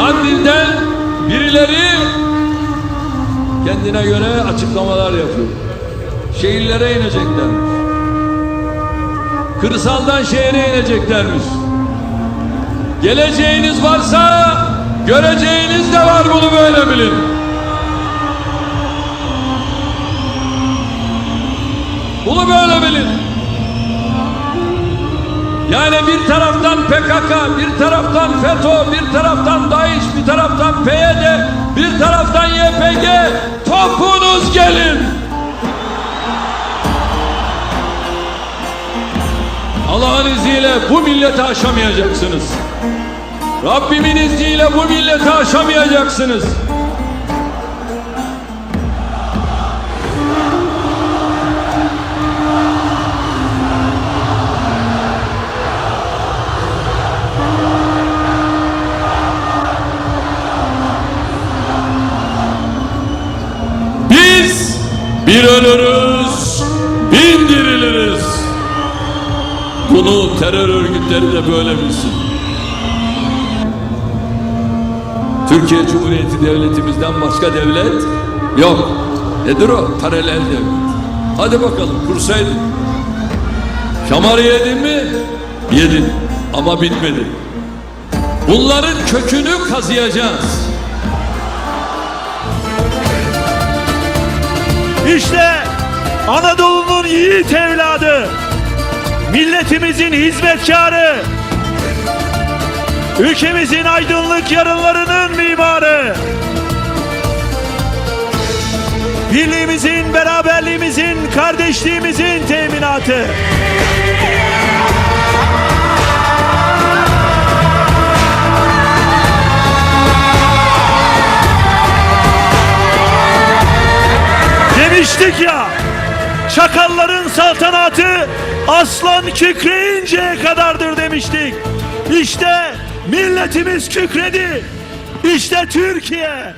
Kandil'den birileri kendine göre açıklamalar yapıyor. Şehirlere inecekler. Kırsaldan şehre ineceklermiş. Geleceğiniz varsa göreceğiniz de var bunu böyle bilin. Bunu böyle bilin. Yani bir taraftan PKK, bir taraftan FETÖ, bir taraftan DAEŞ, bir taraftan PYD, bir taraftan YPG. Topunuz gelin. Allah'ın izniyle bu milleti aşamayacaksınız. Rabbimin izniyle bu milleti aşamayacaksınız. Ölürüz, bin diriliriz. Bunu terör örgütleri de böyle bilsin. Türkiye Cumhuriyeti devletimizden başka devlet yok. Nedir o? Paralel devlet. Hadi bakalım kursaydın. Şamarı yedin mi? Yedin. Ama bitmedi. Bunların kökünü kazıyacağız. İşte Anadolu'nun yiğit evladı, milletimizin hizmetkarı, ülkemizin aydınlık yarınlarının mimarı, birliğimizin, beraberliğimizin, kardeşliğimizin teminatı. Demiştik ya, çakalların saltanatı aslan kükreyinceye kadardır demiştik. İşte milletimiz kükredi. İşte Türkiye